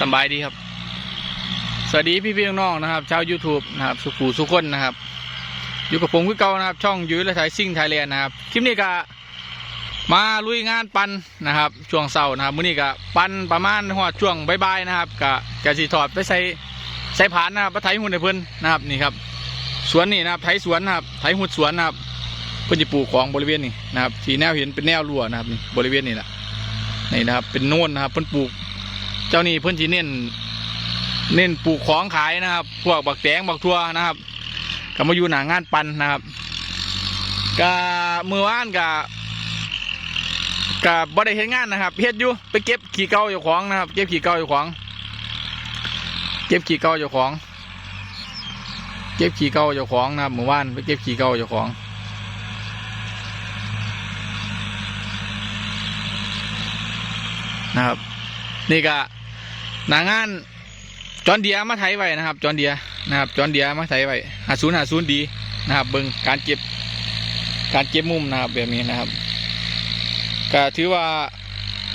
สบายดีครับ สวัสดีพี่พี่น้องๆนะครับชาว YouTube นะครับ สุขูสุขคนนะครับ อยู่กับผมคือเก่านะครับ ช่องยุ้ยและไทยซิ่งไทยแลนด์นะครับ คลิปนี้ก็มาลุยงานปันนะครับ ช่วงเสาร์นะครับมื้อนี้ก็ปันประมาณหัวช่วงบ่ายๆนะครับก็กะสิถอดไปใส่ใส่ผานนะครับไปไถหุ่นให้เพิ่นนะครับนี่ครับ สวนนี่นะครับไถสวนนะครับไถหุ่นสวนนะครับเพิ่นจะปลูกของบริเวณนี้นะครับที่แนวเห็นเป็นแนวรั้วนะครับนี่บริเวณนี้แหละนี่นะครับเป็นโน่นนะครับเพิ่นปลูก เจ้านี่เพิ่นจีเน้นเน้นปลูกของขายนะครับ พวกบักแตงบักทั่วนะครับก็มาอยู่หนางานปันนะครับก็มือว่านกับกับบ่ได้เฮ็ดงานนะครับเฮ็ดอยู่ไปเก็บขี้เก่าอยู่ของนะครับ เก็บขี้เก่าอยู่ของ เก็บขี้เก่าอยู่ของ เก็บขี้เก่าอยู่ของนะครับมือว่านไปเก็บขี้เก่าอยู่ของนะครับ นี่ก็ หนางานจอนเดียมาไถไว้นะครับ จอนเดียนะครับจอนเดียมาไถไว้หาศูนย์หาศูนย์ดีนะครับ เบิ่งการเก็บการเก็บมุมนะครับแบบนี้นะครับก็ถือว่า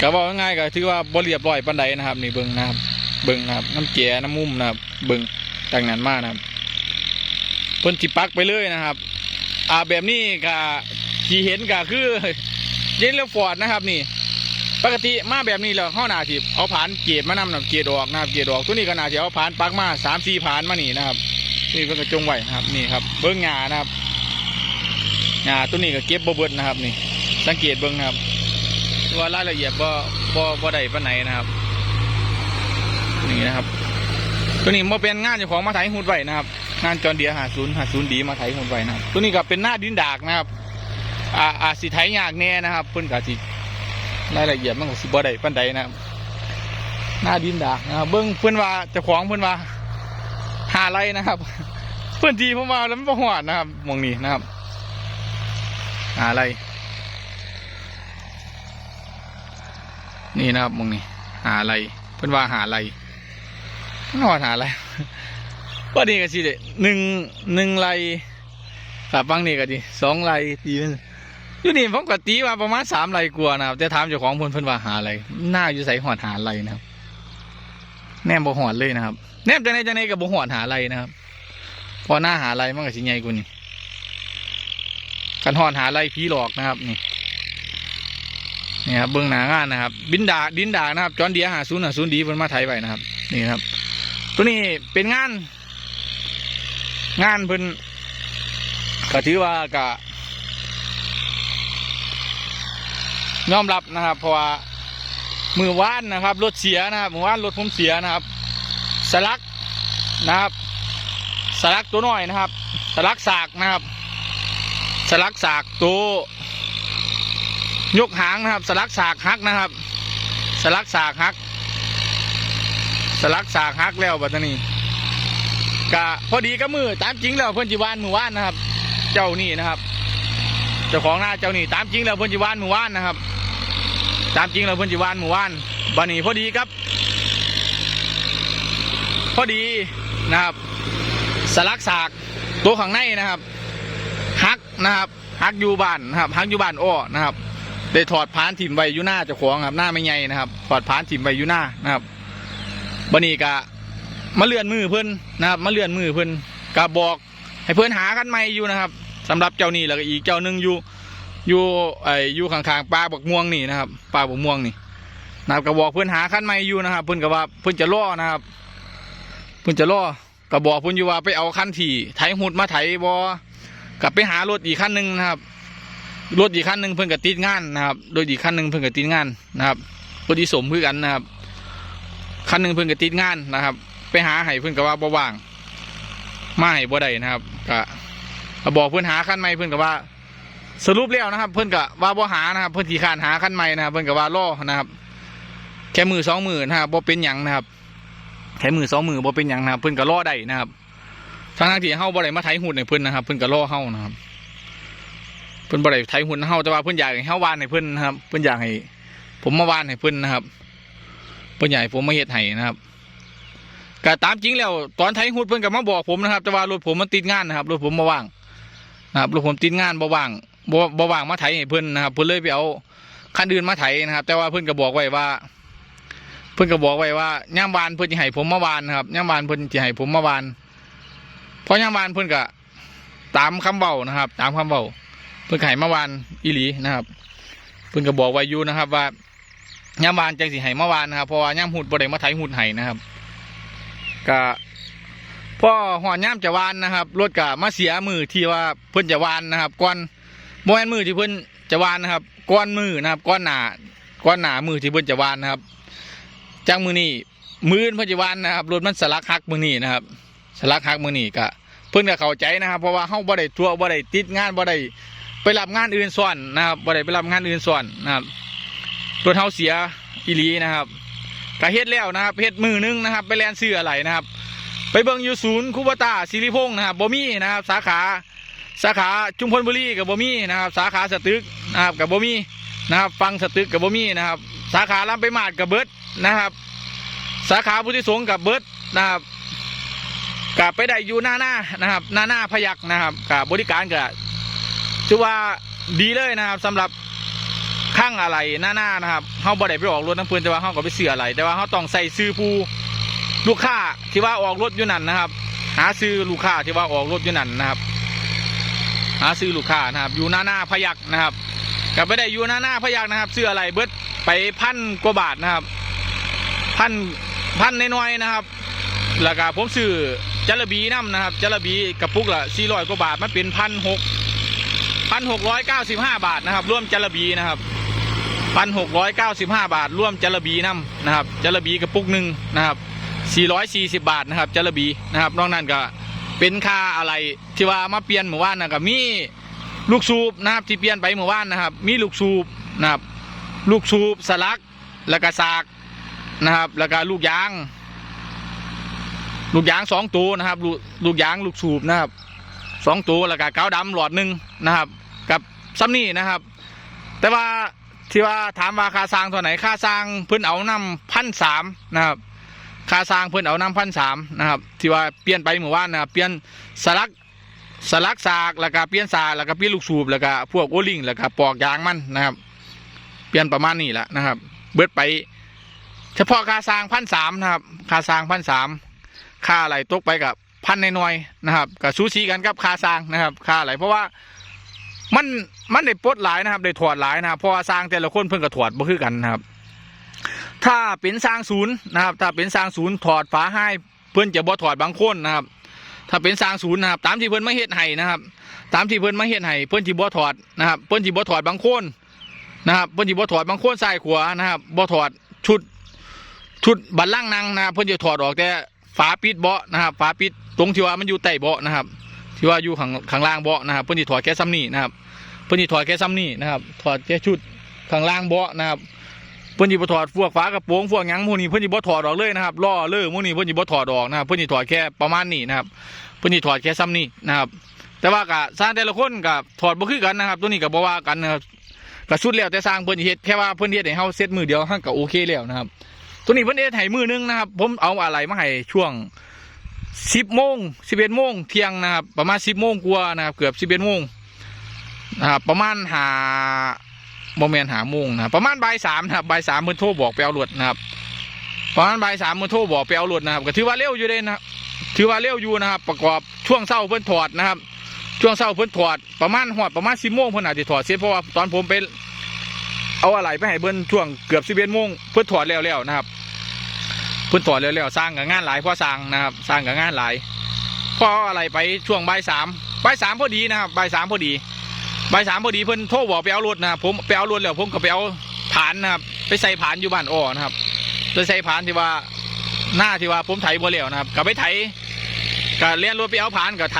ก็บอกง่ายๆก็ถือว่าบ่เรียบร้อยปานใดนะครับ นี่เบิ่งนะครับ เบิ่งนะครับ น้ำเกลียน้ำมุมนะครับ เบิ่งต่างนั้นมากนะครับเพิ่นจิปักไปเลยนะครับ อ่าแบบนี้ก็ที่เห็นก็คือเย็นแล้วฟอร์ดนะครับนี่ ปกติมาแบบนี้แล้วเขาหนาสิเอาผานเกียดมานำนะเกียดออกนะครับเกียดออกตัวนี้ก็นาจะเอาผานปักมาสามสี่ผานมานี่นะครับนี่ก็กระจงไว้นะครับนี่ครับ เบิ้งงานะครับงาตัวนี้ก็เก็บบ่เบิดนะครับ นี่ สังเกตเบิ้งนะครับว่ารายละเอียดบ่บ่บ่ได้ปานไหนนะครับนี่นะครับ ตัวนี้มาเป็นงานเจ้าของมาไถหุ่นไว้นะครับ งานจอนเดียหาศูนย์หาศูนย์ดีมาไถหุ่นไว้นะครับ ตัวนี้ก็เป็นหน้าดินดากนะครับ อ่าอาสิไถยากแน่นะครับเพิ่นก็สิ รายละเอียดมันก็สิบ่ได้ปานใดนะหน้าดินดากนะครับเบิ้งเพื่อนว่าจ้าของเพื่อนว่าหาไรนะครับ เพื่อนทีผมว่าแล้วมันบ่หอดนะครับมองนี้นะครับหาไรนี่นะครับมองนี้หาไรเพื่อนว่าหาไรมันหอดหาไรก็นี่ก็สิเด้หนึ่งหนึ่งไรครับบางนี่ก็ดีสองไรตีมัน อยู่นี่ผมก็ตีว่าประมาณสามไรกลัวนะครับแต่ถามเจ้าของพนเพิ่นว่าหาอะไรหน้าอยู่ใส่หอดหาอะไรนะครับ แนมบ่หอดเลยนะครับ แนมจังไดจังไดกับบ่หอดหาอะไรนะครับ พอหน้าหาอะไรมันก็สิใหญ่กว่านี้กันหอดหาอะไรผีหลอกนะครับ นี่นี่ครับเบื้องหน้างานนะครับ บินดาดินดานะครับ จอนเดียหาศูนย์หาศูนย์ดีเพิ่นมาไทยไว้นะครับ นี่ครับ ตัวนี้เป็นงาน งานเพิ่นก็ถือว่ากะ ยอมรับนะครับ เพราะว่ามือว่านนะครับ รถเสียนะครับมือว่านรถผมเสียนะครับ สลักนะครับสลักตัวน้อยนะครับ สลักสากนะครับ สลักสากตัวยกหางนะครับ สลักสากฮักนะครับ สลักสากฮัก สลักสากฮักแล้วบัดนี้กะพอดีก็มือตามจริงแล้วเพื่อนจีวานมือว่านนะครับ เจ้านี่นะครับ เจ้าของหน้าเจ้านี่ตามจริงแล้วเพิ่อนจีวานมู่ว่านนะครับ ตามจริงแล้วเพิ่นจีวานหมู่ว่านบันนี้พอดีครับ พอดีนะครับ สลักสากตัวข้างในนะครับฮักนะครับฮักอยู่บ้านนะครับฮักอยู่บ้านอ้อนะครับได้ถอดพานถิ่มไว้อยู่หน้าเจ้าของครับหน้าไม่ใหญ่นะครับ ถอดพานถิ่มไว้อยู่หน้านะครับบันนี้กะมาเลื่อนมือเพิ่นนะครับมาเลื่อนมือเพิ่นกะบอกให้เพื่อนหากันใหม่อยู่นะครับสำหรับเจ้านี่แล้วก็อีกเจ้าหนึ่งอยู่ อยู่ไอ้อยู่ข้างๆปลาบักม่วงนี่นะครับปลาบักม่วงนี่นะครับก็บอกเพื่อนหาคันใหม่อยู่นะครับ เพื่อนก็ว่าเพื่อนจะล่อนะครับ เพื่อนจะล่อก็บอกเพื่อนอยู่ว่าไปเอาคันที่ไถหุดมาไถบอกลับไปหารถอีกคันหนึ่งนะครับรถอีกคันหนึ่งเพื่อนก็ติดงานนะครับโดยอีกคันหนึ่งเพื่อนก็ติดงานนะครับรถอีสมเพื่อกันนะครับคันหนึ่งเพื่อนก็ติดงานนะครับ ไปหาให้เพื่อนก็ว่าบ่ว่างมาให้บ่ได้นะครับก็บอกเพื่อนหาขั้นใหม่เพื่อนก็ว่า สรุปแล้วนะครับ เพื่อนก็ว่าบ่หานะครับ เพื่อนที่ขานหาขั้นใหม่นะครับ เพื่อนก็ว่าล่อนะครับ แค่มือสองมือนะครับบ่เป็นหยังนะครับ แค่มือสองมือบ่เป็นหยังนะครับ เพื่อนก็ล่อได้นะครับทั้งทที่เฮาบ่ได้มาไถหุ่นในเพื่อนนะครับ เพื่อนก็ล่อเฮานะครับ เพื่อนบ่ได้ไถหุ่นเฮาแต่ว่าเพื่อนอยากให้เฮาวานให้เพื่อนนะครับ เพื่อนอยากให้ ผมมาวานให้เพื่อนนะครับ เพื่อนอยากให้ผมมาเฮ็ดให้นะครับก็ตามจริงแล้วตอนไทยหุดเพิ่อนก็มาบอกผมนะครับ แต่ว่ารถผมมันติดงานนะครับรถผมมาว่างนะครับรถผมติดงานบ่ว่าง บ่บ่ว่างมาไถให้เพิ่นนะครับเพิ่นเลยไปเอาคันอื่นมาไถนะครับ แต่ว่าเพิ่นก็บอกไว้ว่า เพิ่นก็บอกไว้ว่าย่ามวานเพิ่นจะให้ผมมาวานนะครับย่ามวานเพิ่นจะให้ผมมาวานเพราะย่ามวานเพิ่นก็ตามคำเบานะครับ ตามคำเบาเพิ่นก็ให้มาวานอีหลีนะครับ เพิ่นก็บอกไว้อยู่นะครับ ว่าย่ามวานจังสิให้มาวานนะครับเพราะว่าย่ามหุดบ่ได้มาไถหุดให้นะครับก็พ่อหอนย่ามจะวานนะครับรถก็มาเสียมือที่ว่าเพิ่นจะวานนะครับก่อน บ่แมนมือที่เพิ่นจะวานนะครับ ก้อนมือนะครับก้อนหนาก้อนหนามือที่เพิ่นจะวานนะครับจังมือนี่มือนเพิ่นจะวานนะครับรถมันสลักหักมือนี่นะครับ สลักหักมือนี่ก็เพิ่นก็เข้าใจนะครับ เพราะว่าเฮาบ่ได้ทัวบ่ได้ติดงานบ่ได้ไปรับงานอื่นส่วนนะครับบ่ได้ไปรับงานอื่นส่วนนะครับรถเฮาเสียอีหลีนะครับก็เฮ็ดแล้วนะครับเฮ็ดมือนึงนะครับ ไปแลนซื้ออะไรนะครับ ไปเบิ่งอยู่ศูนย์คูบตาสิริพงศ์นะครับบ่มีนะครับ สาขา สาขาจุมพลบุรีกับบ่มีนะครับสาขาสตึกนะครับกับบ่มีนะครับฟังสตึกกับบ่มีนะครับ สาขาลำไปมาดกับเบิร์ดนะครับ สาขาพุทธิสงฆ์กับเบิร์ดนะครับกับไปได้อยู่หน้าหน้านะครับหน้าหน้าพยักนะครับกับบริการกับถือว่าดีเลยนะครับสำหรับข้างอะไรหน้าหน้านะครับเขาบ่ได้ไปออกรถน้ำเพื่อนแต่ว่าเขาก็ไปเสืออะไร แต่ว่าเขาต้องใส่ซื้อผู้ลูกค้าที่ว่าออกรถอยู่นั่นนะครับ หาซื้อลูกค้าที่ว่าออกรถอยู่นั่นนะครับ หาซื้อลูกค้านะครับอยู่หน้าหน้าพยักนะครับกับไปได้อยู่หน้าหน้าพยักนะครับซื้ออะไรเบิดไปพันกว่าบาทนะครับพันพันน้อยๆนะครับแล้วก็ผมซื้อจระบีน้ำนะครับจระบีกระปุกละสี่ร้อยกว่าบาทมันเป็นพันหกพันหกร้อยเก้าสิบห้าบาทนะครับร่วมจระบีนะครับพันหกร้อยเก้าสิบห้าบาทร่วมจระบีน้ำนะครับจระบีกระปุกหนึ่งนะครับสี่ร้อยสี่สิบบาทนะครับจระบีนะครับนอกนั้นก็ เป็นค่าอะไรที่ว่ามาเปลี่ยนเมื่อวานนะครับมีลูกสูบนะครับที่เปลี่ยนไปเมื่อวานนะครับ มีลูกสูบนะครับลูกสูบสลักแล้วก็สากนะครับ แล้วก็ลูกยาง ลูกยางสองตัวนะครับลูกลูกยางลูกสูบนะครับสองตัวแล้วก็กาวดำหลอดหนึ่งนะครับ กับซัมนี่นะครับ แต่ว่าที่ว่าถามว่าค่าสร้างเท่าไหร่ค่าสร้างเพิ่นเอานำพันสามนะครับ ค่าสร้างเพิ่นเอาน้ำพันสามนะครับ ที่ว่าเปลี่ยนไปเมื่อวานนะครับเปลี่ยนสลักสลักสากแล้วก็เปลี่ยนสากแล้วก็เปลี่ยนลูกสูบแล้วก็พวกโอลิงแล้วก็ปอกยางมันนะครับ เปลี่ยนประมาณนี้แหละนะครับ เบิดไป เฉพาะค่าสร้างพันสามนะครับค่าสร้างพันสามค่าอะไรตกไปกับพันในน้อยนะครับกับซูซีกันกับค่าสร้างนะครับ ค่าอะไรเพราะว่ามันมันได้ปลดหลายนะครับได้ถอดหลายนะครับเพราะว่าสร้างแต่ละคนเพิ่งก็ถอดบ่คือกันนะครับ ถ้าเป็นสร้างศูนย์นะครับ ถ้าเป็นสร้างศูนย์ถอดฝาให้เพื่อนจะบ่ถอดบางคนนะครับ ถ้าเป็นสร้างศูนย์นะครับตามที่เพื่อนมาเฮ็ดให้นะครับ ตามที่เพื่อนมาเฮ็ดให้เพื่อนที่บ่ถอดนะครับ เพื่อนที่บ่ถอดบางคนนะครับเพื่อนที่บ่ถอดบางคนใส่ขวานะครับบ่ถอดชุดชุดบัลลังก์นางนะครับเพิ่อนจะถอดออกแต่ฝาปิดเบาะนะครับ ฝาปิดตรงที่ว่ามันอยู่ใต้เบาะนะครับ ที่ว่าอยู่ข้างข้างล่างเบาะนะครับ เพิ่อนจะถอดแค่ซ้ำนี่นะครับ เพิ่อนจะถอดแค่ซ้ำนี่นะครับ ถอดแค่ชุดข้างล่างเบาะนะครับ เพิ่นจะบ่ถอดพวกฝากระโปรงพวกหยังพวกนี้เพิ่นจะบ่ถอดออกเลยนะครับล้อเลื่อพวกนี้เพิ่นจะบ่ถอดออกนะครับเพิ่นจะถอดแค่ประมาณนี้นะครับเพิ่นจะถอดแค่ซ้ำนี่นะครับ แต่ว่าก็สร้างแต่ละคนก็ถอดบ่คือกันนะครับ ตัวนี้ก็บ่ว่ากันนะครับก็สุดแล้วแต่สร้างเพิ่นเฮ็ดแค่ว่าเพิ่นเฮ็ดให้เฮาเซ็ตมือเดียวเฮาก็โอเคแล้วนะครับ ตัวนี้เพิ่นเอ็ดให้มือนึงนะครับ ผมเอาอะไรมาให้ช่วงสิบโมงสิบเอ็ดโมงเที่ยงนะครับ ประมาณสิบโมงกว่านะครับ เกือบสิบเอ็ดโมงนะครับประมาณหา โมเมนหาโมงนะประมาณบ่ายสามนะครับบ่ายสามเพิ่นโทรบอกไปเอารถนะครับประมาณบ่ายสามเพิ่นโทรบอกไปเอารถนะครับก็ถือว่าเร็วอยู่เลยนะถือว่าเร็วอยู่นะครับ ประกอบช่วงเช้าเพิ่นถอดนะครับ ช่วงเช้าเพิ่นถอดประมาณหอดประมาณสิบโมงเพิ่นอาจจะถอดเสร็จเพราะว่าตอนผมไปเอาอะไรไปให้เพิ่นช่วงเกือบสิบเอ็ดโมงเพิ่นถอดแล้วๆนะครับเพิ่นถอดแล้วๆสร้างกับงานหลายเพราะสร้างนะครับ สร้างกับงานหลายเพราะอะไรไปช่วงบ่ายสามบ่ายสามพอดีนะครับบ่ายสามพอดี บ่ายสามพอดีเพิ่นโทรบอกไปเอารถนะครับผมไปเอารถแล้วผมก็ไปเอาผานนะครับไปใส่ผานอยู่บ้านอ้อนะครับไปใส่ผานที่ว่าหน้าที่ว่าผมไถบ่แล้วนะครับก็ไปไถก็เลี้ยนรถไปเอาผานก็ไถ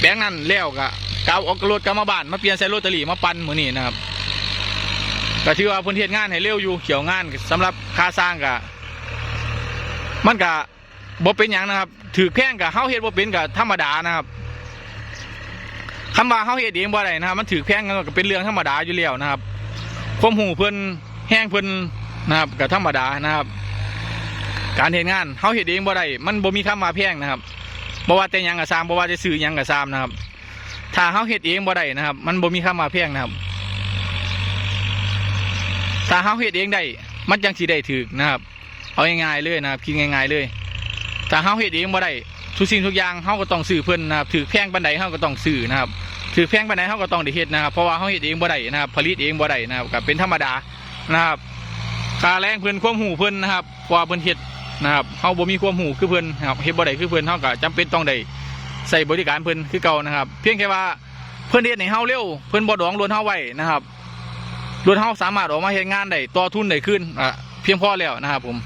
แบงค์นั่นแล้วก็กเอาเอารถกลับมาบ้านมาเปลี่ยนใส่รถตอรี่มาปั่นมือนี้นะครับก็ถือว่าเพิ่นเฮ็ดงานให้เร็วอยู่เขียวงานสำหรับค่าสร้างก็มันก็บ่เป็นอย่างนะครับ ถือแพงกับเฮาเฮ็ดบ่เป็นกับธรรมดานะครับ คำว่าเฮาเฮ็ดเองบ่ได้นะครับ มันถือแพงกันก็เป็นเรื่องธรรมดาอยู่แล้วนะครับความหูเพิ่นแห้งเพิ่นนะครับก็ธรรมดานะครับ การเฮ็ดงานเฮาเฮ็ดเองบ่ได้มันบ่มีคำว่าแพงนะครับบ่ว่าแต่หยังก็ซ้ำบ่ว่าจะซื้อหยังก็ซ้ำนะครับ ถ้าเฮาเฮ็ดเองบ่ได้นะครับ มันบ่มีคำว่าแพงนะครับ ถ้าเฮาเฮ็ดเองได้มันจังสิได้ถูกนะครับ เอาง่ายๆเลยนะครับคิดง่ายๆเลยถ้าเฮาเฮ็ดเองบ่ได้ทุกสิ่งทุกอย่างเฮาก็ต้องซื้อเพิ่นนะครับถือแพงปานใดเฮาก็ต้องซื้อนะครับ ถือแพงไปานเฮาก็ต้องได้เฮ็ดนะครับเพราะว่าเฮาเฮ็ดเองบ่ได้นะครับ ผลิตเองบ่ได้นะครับก็เป็นธรรมดานะครับค่าแรงเพิ่นความหูเพิ่นนะครับกว่าเพิ่นเฮ็ดนะครับเฮาบ่มีความหูคือเพิ่นนะครับเฮ็ดบ่ได้คือเพิ่นเฮาก็จำเป็นต้องได้ใส่บริการเพิ่นคือเก่านะครับ เพียงแค่ว่าเพิ่นเฮ็ดให้เฮาเร็วเพิ่นบ่ดองรถเฮาไว้นะครับรถเฮาสามารถออกมาเฮ็ดงานได้ต่อทุนได้ขึ้นอะเพียงพอแล้วนะครับผม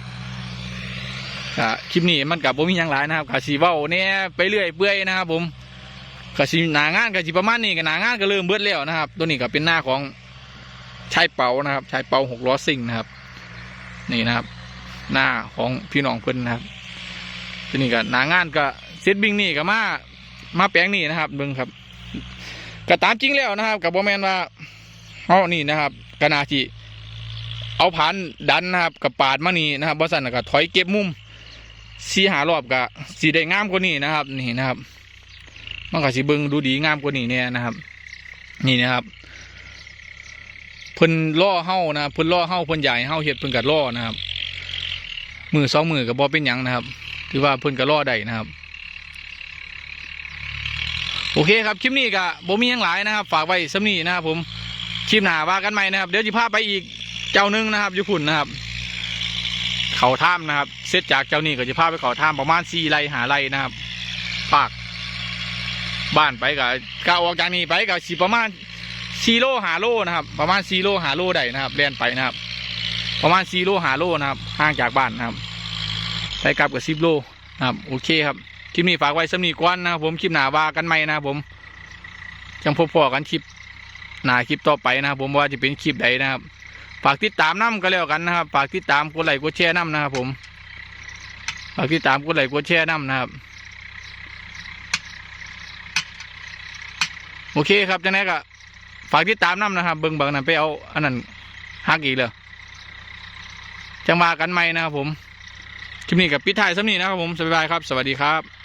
คลิปนี้มันกับผมมีหยังหลายนะครับกะสีเว้าเนี่ยไปเรื่อยเปื่อยนะครับผม กะสีหนางานกะสีประมาณนี้กะหนางานก็เริ่มเบิดแล้วนะครับ ตัวนี้ก็เป็นหน้าของชายเปานะครับชายเปาหกล้อซิ่งนะครับ นี่นะครับ หน้าของพี่น้องเพิ่นนะครับ ตัวนี้ก็หนางานก็เซตบิ้งนี่ก็มามาแปลงนี่นะครับเบิ่งครับก็ตามจริงแล้วนะครับกับโบแมนว่าเอานี่นะครับกนาจิเอาผ่านดันนะครับกับปาดมานี่นะครับบอสันก็ถอยเก็บมุมสีหารอบกะสีได้งามกว่านี้นะครับ นี่นะครับ มันก็สีเบิงดูดีงามกว่านี้เนี่ยนะครับ นี่นะครับเพิ่นล่อเฮานะครับเพิ่นล่อเฮาเพิ่นใหญ่เฮาเฮ็ดเพิ่นกัดล่อนะครับมือสองมือกับบอเป็นหยังนะครับถือว่าเพิ่นกัดล่อได้นะครับ โอเคครับคลิปนี้ก็บ่มียังหลายนะครับ ฝากไว้สำนี้นะครับ ผมคลิปหน้าว่ากันใหม่นะครับ เดี๋ยวจะพาไปอีกเจ้าหนึงนะครับยู่พุ่นนะครับ เขาถ้ำนะครับ เสร็จจากเจ้านี่ก็จะพาไปเขาถ้ำประมาณสี่ไร่หาไร่นะครับภาค บ้านไปกับกออกจากนี้ไปกับสีประมาณสี่โลหาโลนะครับ ประมาณสี่โลหาโลได้นะครับเรียนไปนะครับ ประมาณสี่โลหาโลนะครับห่างจากบ้านนะครับไปกลับกับสิบโลนะครับโอเคครับคลิปนี้ฝากไว้สำนีก่อนนะครับผมคลิปหนาว่ากันใหม่นะครับผมจังพบพอกันคลิปหน้าคลิปต่อไปนะครับ ผมว่าจะเป็นคลิปใดนะครับฝากติดตามน้ำก็แล้วกันนะครับฝากติดตามกดไลค์กดแชร์น้ำนะครับผมฝากติดตามกดไลค์กดแชร์น้ำนะครับ อเคครับจังไงก็ฝากติดตามน้ำนะครับ เบิ้งบังนั้นไปเอาอันนั้นฮักอีกเลยจังมากันไหมนะครับผมคลิปนี้กับปิดท้ายสำนี้นะครับผมสบายครับ สวัสดีครับ